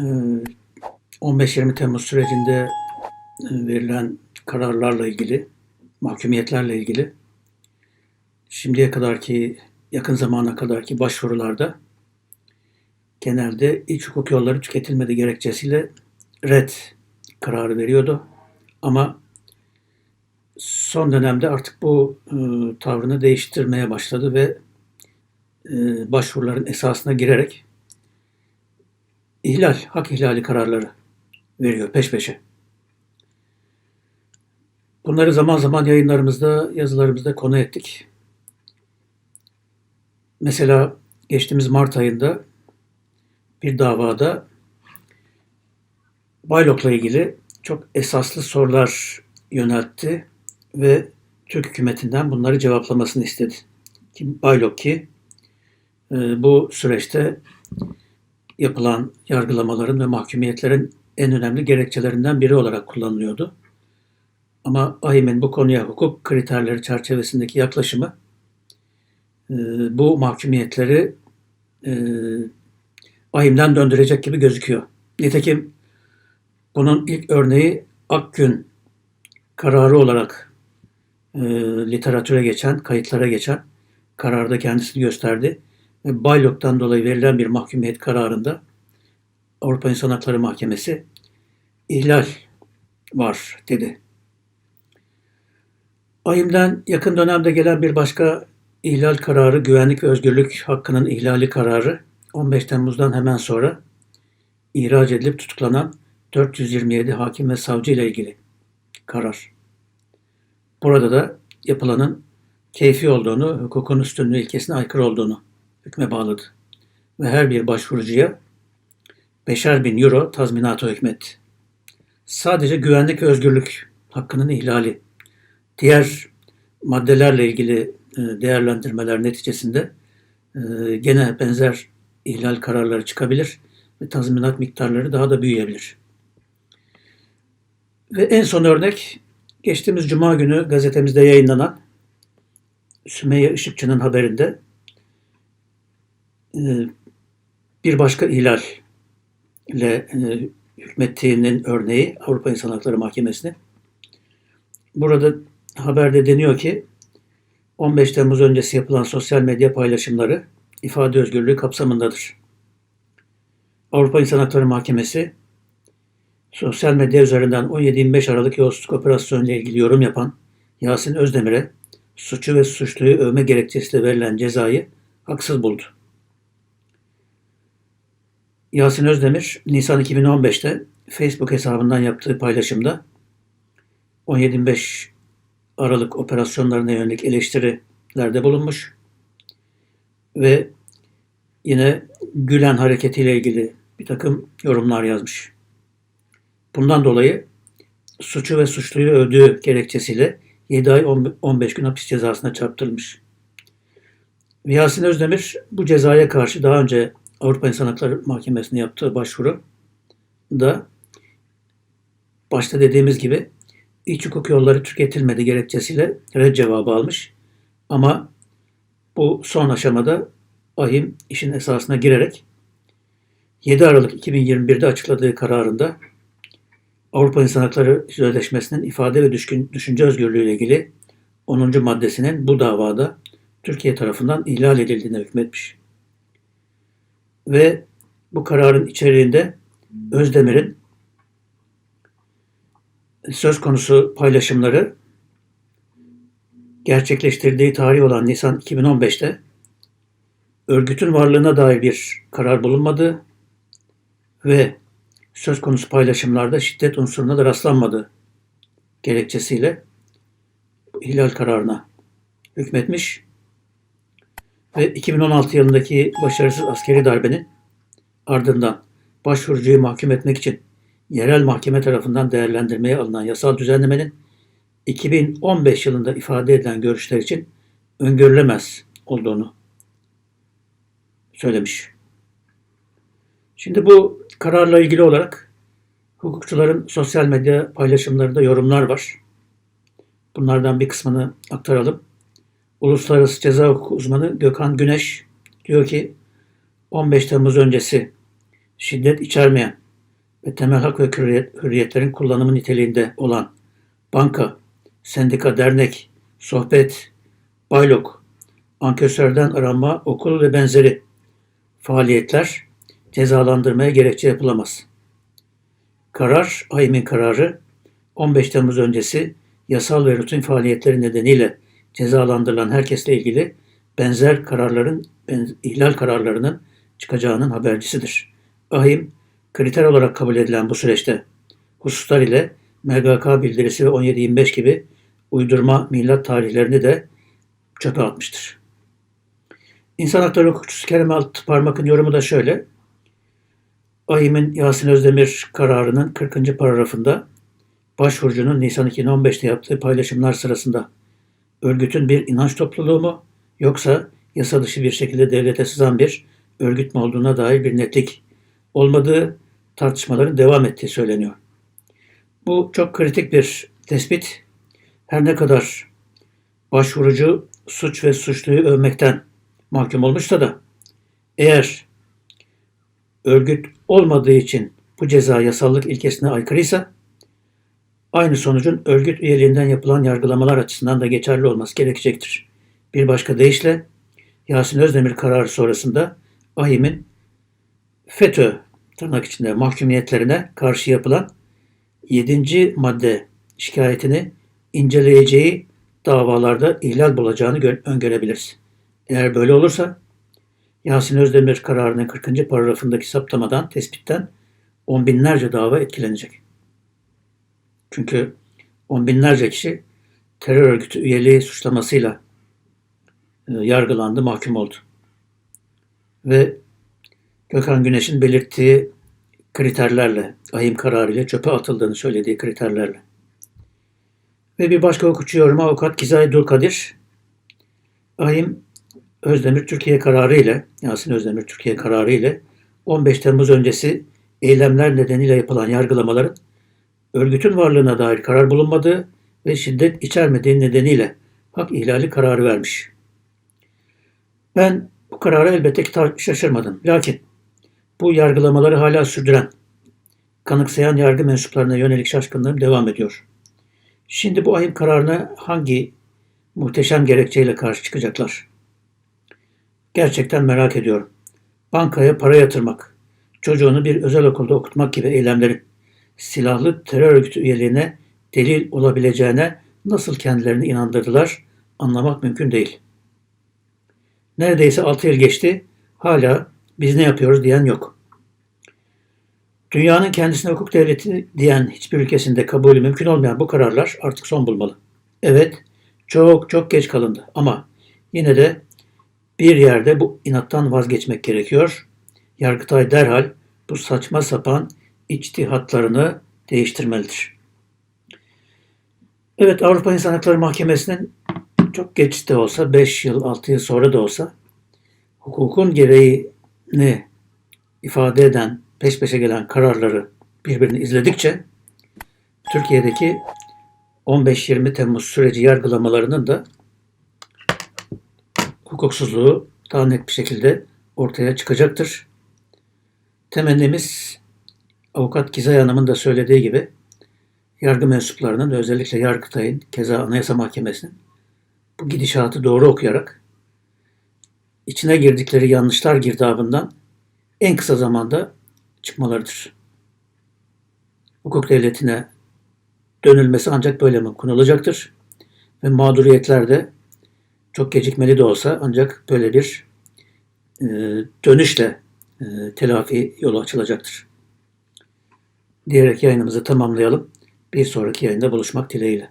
e, 15-20 Temmuz sürecinde e, verilen kararlarla ilgili, mahkumiyetlerle ilgili şimdiye kadarki, yakın zamana kadarki başvurularda genelde iç hukuk yolları tüketilmedi gerekçesiyle red kararı veriyordu. Ama son dönemde artık bu e, tavrını değiştirmeye başladı ve e, başvuruların esasına girerek ihlal, hak ihlali kararları veriyor peş peşe. Bunları zaman zaman yayınlarımızda, yazılarımızda konu ettik. Mesela geçtiğimiz Mart ayında bir davada Baylok'la ilgili çok esaslı sorular yöneltti ve Türk hükümetinden bunları cevaplamasını istedi. Ki Baylok ki e, bu süreçte yapılan yargılamaların ve mahkumiyetlerin en önemli gerekçelerinden biri olarak kullanılıyordu. Ama AİHM'in bu konuya hukuk kriterleri çerçevesindeki yaklaşımı e, bu mahkumiyetleri e, AİHM'den döndürecek gibi gözüküyor. Nitekim bunun ilk örneği Akgün kararı olarak e, literatüre geçen, kayıtlara geçen kararda kendisini gösterdi. Ve Baylok'tan dolayı verilen bir mahkumiyet kararında Avrupa İnsan Hakları Mahkemesi ihlal var dedi. AYİM'den yakın dönemde gelen bir başka ihlal kararı, güvenlik ve özgürlük hakkının ihlali kararı 15 Temmuz'dan hemen sonra ihraç edilip tutuklanan 427 hakim ve savcı ile ilgili karar. Burada da yapılanın keyfi olduğunu, hukukun üstünlüğü ilkesine aykırı olduğunu hükme bağladı. Ve her bir başvurucuya beşer bin euro tazminatı hükmetti. Sadece güvenlik ve özgürlük hakkının ihlali. Diğer maddelerle ilgili e, değerlendirmeler neticesinde e, gene benzer ihlal kararları çıkabilir ve tazminat miktarları daha da büyüyebilir. Ve en son örnek geçtiğimiz cuma günü gazetemizde yayınlanan Sümeyye Işıkçı'nın haberinde bir başka ihlal ile e, hükmettiğinin örneği Avrupa İnsan Hakları Mahkemesi'nin. Burada haberde deniyor ki 15 Temmuz öncesi yapılan sosyal medya paylaşımları ifade özgürlüğü kapsamındadır. Avrupa İnsan Hakları Mahkemesi sosyal medya üzerinden 17-25 Aralık yolsuzluk operasyonu ile ilgili yorum yapan Yasin Özdemir'e suçu ve suçluyu övme gerekçesiyle verilen cezayı haksız buldu. Yasin Özdemir, Nisan 2015'te Facebook hesabından yaptığı paylaşımda 17-25 Aralık operasyonlarına yönelik eleştirilerde bulunmuş ve yine Gülen hareketiyle ilgili bir takım yorumlar yazmış. Bundan dolayı suçu ve suçluyu övdüğü gerekçesiyle 7 ay 15 gün hapis cezasına çarptırılmış. Yasin Özdemir bu cezaya karşı daha önce Avrupa İnsan Hakları Mahkemesi'ne yaptığı başvuru da başta dediğimiz gibi iç hukuk yolları tüketilmedi gerekçesiyle red cevabı almış. Ama bu son aşamada AHİM işin esasına girerek 7 Aralık 2021'de açıkladığı kararında Avrupa İnsan Hakları Sözleşmesi'nin ifade ve düşünce özgürlüğü ile ilgili 10. maddesinin bu davada Türkiye tarafından ihlal edildiğine hükmetmiş. Ve bu kararın içeriğinde Özdemir'in söz konusu paylaşımları gerçekleştirdiği tarih olan Nisan 2015'te örgütün varlığına dair bir karar bulunmadı ve söz konusu paylaşımlarda şiddet unsuruna da rastlanmadı gerekçesiyle ihlal kararına hükmetmiş ve 2016 yılındaki başarısız askeri darbenin ardından başvurucuyu mahkum etmek için yerel mahkeme tarafından değerlendirmeye alınan yasal düzenlemenin 2015 yılında ifade edilen görüşler için öngörülemez olduğunu söylemiş. Şimdi bu kararla ilgili olarak hukukçuların sosyal medya paylaşımlarında yorumlar var. Bunlardan bir kısmını aktaralım. Uluslararası Ceza Hukuku uzmanı Gökhan Güneş diyor ki 15 Temmuz öncesi şiddet içermeyen ve temel hak ve hürriyet- hürriyetlerin kullanımı niteliğinde olan banka, sendika, dernek, sohbet, baylok, ankesörden aranma, okul ve benzeri faaliyetler cezalandırmaya gerekçe yapılamaz. Karar, AYİM'in kararı 15 Temmuz öncesi yasal ve rutin faaliyetleri nedeniyle cezalandırılan herkesle ilgili benzer kararların, ihlal kararlarının çıkacağının habercisidir. AYİM, kriter olarak kabul edilen bu süreçte hususlar ile MGK bildirisi ve 17-25 gibi uydurma milat tarihlerini de çöpe atmıştır. İnsan Hakları Hukukçusu Kerem Altıparmak'ın yorumu da şöyle. AYİM'in Yasin Özdemir kararının 40. paragrafında başvurucunun Nisan 2015'te yaptığı paylaşımlar sırasında örgütün bir inanç topluluğu mu yoksa yasa dışı bir şekilde devlete sızan bir örgüt mü olduğuna dair bir netlik olmadığı tartışmaların devam ettiği söyleniyor. Bu çok kritik bir tespit. Her ne kadar başvurucu suç ve suçluyu övmekten mahkum olmuşsa da eğer örgüt olmadığı için bu ceza yasallık ilkesine aykırıysa aynı sonucun örgüt üyeliğinden yapılan yargılamalar açısından da geçerli olması gerekecektir. Bir başka deyişle Yasin Özdemir kararı sonrasında AYİM'in FETÖ tırnak içinde mahkumiyetlerine karşı yapılan 7. madde şikayetini inceleyeceği davalarda ihlal bulacağını gö- öngörebiliriz. Eğer böyle olursa Yasin Özdemir kararının 40. paragrafındaki saptamadan, tespitten on binlerce dava etkilenecek. Çünkü on binlerce kişi terör örgütü üyeliği suçlamasıyla e, yargılandı, mahkum oldu. Ve Gökhan Güneş'in belirttiği kriterlerle, ahim kararıyla çöpe atıldığını söylediği kriterlerle. Ve bir başka hukukçu yorumu avukat Gizay Dulkadir, ahim Özdemir Türkiye kararı ile, Yasin Özdemir Türkiye kararı ile 15 Temmuz öncesi eylemler nedeniyle yapılan yargılamaların örgütün varlığına dair karar bulunmadığı ve şiddet içermediği nedeniyle hak ihlali kararı vermiş. Ben bu karara elbette ki şaşırmadım. Lakin bu yargılamaları hala sürdüren, kanıksayan yargı mensuplarına yönelik şaşkınlığım devam ediyor. Şimdi bu ahim kararına hangi muhteşem gerekçeyle karşı çıkacaklar? Gerçekten merak ediyorum. Bankaya para yatırmak, çocuğunu bir özel okulda okutmak gibi eylemlerin silahlı terör örgütü üyeliğine delil olabileceğine nasıl kendilerini inandırdılar anlamak mümkün değil. Neredeyse 6 yıl geçti, hala biz ne yapıyoruz diyen yok. Dünyanın kendisine hukuk devleti diyen hiçbir ülkesinde kabulü mümkün olmayan bu kararlar artık son bulmalı. Evet, çok çok geç kalındı ama yine de bir yerde bu inattan vazgeçmek gerekiyor. Yargıtay derhal bu saçma sapan içtihatlarını değiştirmelidir. Evet Avrupa İnsan Hakları Mahkemesi'nin çok geç de olsa 5 yıl 6 yıl sonra da olsa hukukun gereğini ifade eden peş peşe gelen kararları birbirini izledikçe Türkiye'deki 15-20 Temmuz süreci yargılamalarının da hukuksuzluğu daha net bir şekilde ortaya çıkacaktır. Temennimiz avukat Gizay Hanım'ın da söylediği gibi yargı mensuplarının özellikle Yargıtay'ın keza Anayasa Mahkemesi'nin bu gidişatı doğru okuyarak içine girdikleri yanlışlar girdabından en kısa zamanda çıkmalarıdır. Hukuk devletine dönülmesi ancak böyle mümkün olacaktır. Ve mağduriyetler de çok gecikmeli de olsa ancak böyle bir e, dönüşle e, telafi yolu açılacaktır. Diyerek yayınımızı tamamlayalım. Bir sonraki yayında buluşmak dileğiyle.